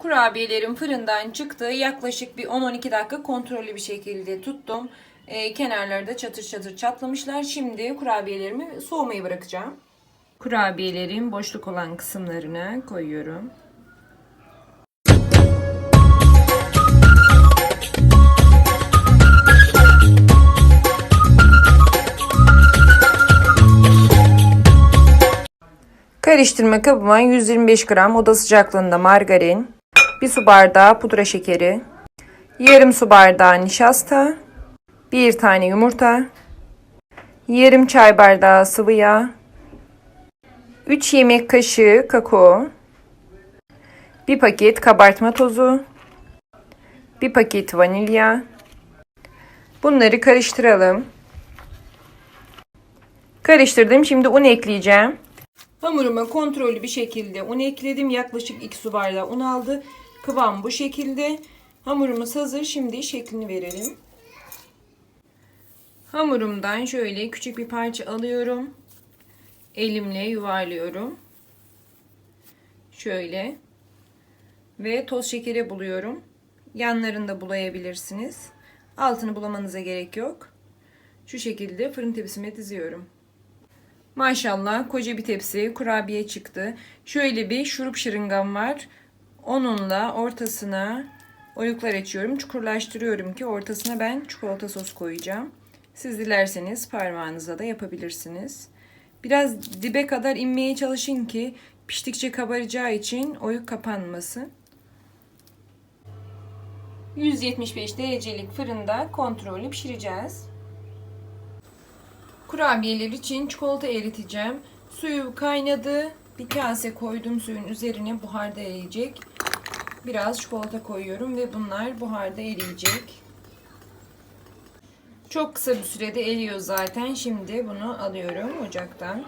Kurabiyelerim fırından çıktı. Yaklaşık bir 10-12 dakika kontrollü bir şekilde tuttum. Ee, kenarları da çatır çatır çatlamışlar. Şimdi kurabiyelerimi soğumayı bırakacağım. Kurabiyelerin boşluk olan kısımlarına koyuyorum. Karıştırma kabıma 125 gram oda sıcaklığında margarin, 1 su bardağı pudra şekeri, yarım su bardağı nişasta, 1 tane yumurta, yarım çay bardağı sıvı yağ, 3 yemek kaşığı kakao, 1 paket kabartma tozu, 1 paket vanilya. Bunları karıştıralım. Karıştırdım. Şimdi un ekleyeceğim. Hamuruma kontrollü bir şekilde un ekledim. Yaklaşık 2 su bardağı un aldı. Kıvam bu şekilde. Hamurumuz hazır. Şimdi şeklini verelim. Hamurumdan şöyle küçük bir parça alıyorum. Elimle yuvarlıyorum. Şöyle. Ve toz şekeri buluyorum. Yanlarını da bulayabilirsiniz. Altını bulamanıza gerek yok. Şu şekilde fırın tepsime diziyorum. Maşallah koca bir tepsi kurabiye çıktı. Şöyle bir şurup şırıngam var. Onunla ortasına oyuklar açıyorum. Çukurlaştırıyorum ki ortasına ben çikolata sos koyacağım. Siz dilerseniz parmağınıza da yapabilirsiniz. Biraz dibe kadar inmeye çalışın ki piştikçe kabaracağı için oyuk kapanmasın. 175 derecelik fırında kontrollü pişireceğiz. Kurabiyeler için çikolata eriteceğim. Suyu kaynadı. Bir kase koydum suyun üzerine buharda eriyecek. Biraz çikolata koyuyorum ve bunlar buharda eriyecek. Çok kısa bir sürede eriyor zaten. Şimdi bunu alıyorum ocaktan.